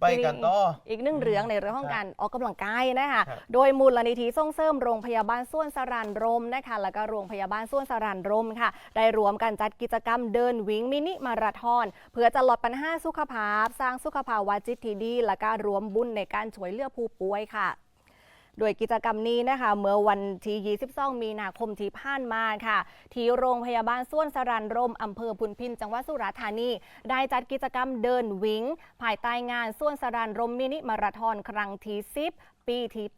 ไปกันต่อ อีกหนึ่งเรื่องในเรื่องของการออกกำลังกายนะคะครับ โดยมูลนิธิส่งเสริมโรงพยาบาลส่วนสรานรมนะคะ แล้วก็โรงพยาบาลส่วนสรานรมค่ะ ได้รวมกันจัดกิจกรรมเดินวิ่งมินิมาราธอนเพื่อจะลดปัญหาสุขภาพ สร้างสุขภาวะจิตที่ดี และก็รวมบุญในการช่วยเหลือผู้ป่วยค่ะ โดยกิจกรรมนี้นะคะ เมื่อวันที่22 มีนาคมที่ผ่านมาค่ะ ที่โรงพยาบาลส้วนสรันรมอำเภอพุนพินจังหวัดสุราษฎร์ธานี ได้จัดกิจกรรมเดินวิ่งภายใต้งานส้วนสรันรมมินิมาราธอนครั้งที่10 ปีที่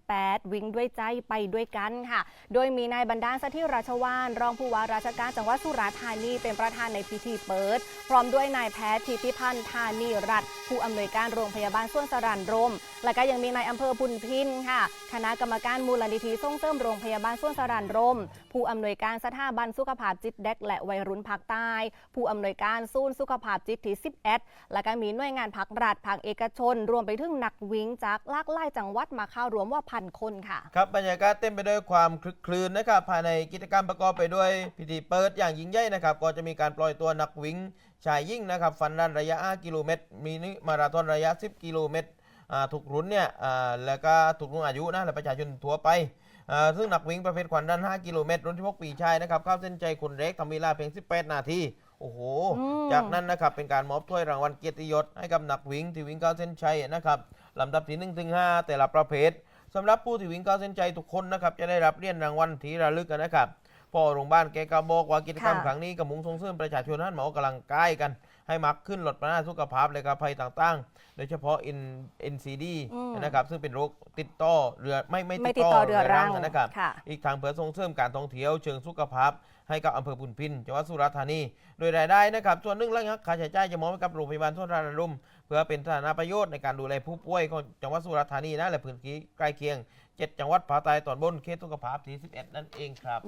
88 วิ่งด้วยใจไปด้วยกันค่ะ โดยมีนายบรรดาสถิตราชวานรองผู้ว่าราชการจังหวัดสุราษฎร์ธานีเป็นประธานในพิธีเปิด พร้อมด้วยนายแพทย์ทิติพันธ์ธานีรัฐผู้อำนวยการโรงพยาบาลส่วนสรันรม และก็ยังมีนายอำเภอพุนพินค่ะ คณะกรรมการมูลนิธิส่งเสริมโรงพยาบาลส่วนสรันรม ผู้อำนวยการสถาบันสุขภาพจิตเด็กและวัยรุ่นภาคใต้ ผู้อำนวยการศูนย์สุขภาพจิตที่11และก็มีหน่วยงานภาครัฐภาคเอกชน รวมไปถึงนักวิ่งจากลากหลายจังหวัดมาเข้ารวมว่าพันคนค่ะ ครับบรรยากาศเต็มไปด้วยความคลึกคลืนนะครับภายในกิจกรรมประกอบไปด้วยพิธีเปิดอย่างยิ่งใหญ่นะครับก็จะมีการปล่อยตัวนักวิ่งชายยิ่งนะครับฟันรันระยะ 5 กิโลเมตรมินิมาราธอนระยะ 10 กิโลเมตรอ่าทุกรุ่นเนี่ยอ่าแล้วก็ทุกรุ่นอายุนะและประชาชนทั่วไปอ่าซึ่งนักวิ่งประเภทขวัญรัน5 กิโลเมตร รุ่นที่6ปีชายนะครับเข้าเส้นใจคนเล็กทำเวลาเพียง 18 นาที โอ้โหอืมจากนั้นนะครับเป็นการมอบถ้วยรางวัลเกียรติยศให้กับนักวิ่งที่วิ่งเข้าเส้นชัยนะครับ ลำดับที่1ถึง5แต่ละประเภทสำหรับผู้ที่วิ่งก้าเส้นใจทุกคนนะครับจะได้รับเหรียญรางวัลที่ระลึกกันนะครับ พ่อโรงพยาบาลแกก็บอกว่ากิจกรรมค่ะ ครั้งนี้กับมุ่งส่งเสริมประชาชนหันมาออกกำลังกายกัน ให้มักขึ้นลดปัญหาสุขภาพและก็ภัยต่างๆ โดยเฉพาะ N NCD อืม นะครับซึ่งเป็นโรคติดต่อเรือไม่ไม่ไม่ติดต่อเรื้อรังนะครับ ค่ะ อีกทางเพื่อส่งเสริมการท่องเที่ยวเชิงสุขภาพ ให้กับอำเภอพุนพินจังหวัดสุราษฎร์ธานี โดยรายได้นะครับ ส่วนหนึ่งแล้วค่าใช้จ่ายจะมอบให้กับโรงพยาบาลทั่วราชรุมเพื่อเป็นสาธารณประโยชน์ในการดูแลผู้ป่วยของจังหวัดสุราษฎร์ธานีนะและพื้นที่ใกล้เคียง 7 จังหวัดภาคใต้ตอนบนเขตสุขภาพที่11 นั่นเองครับ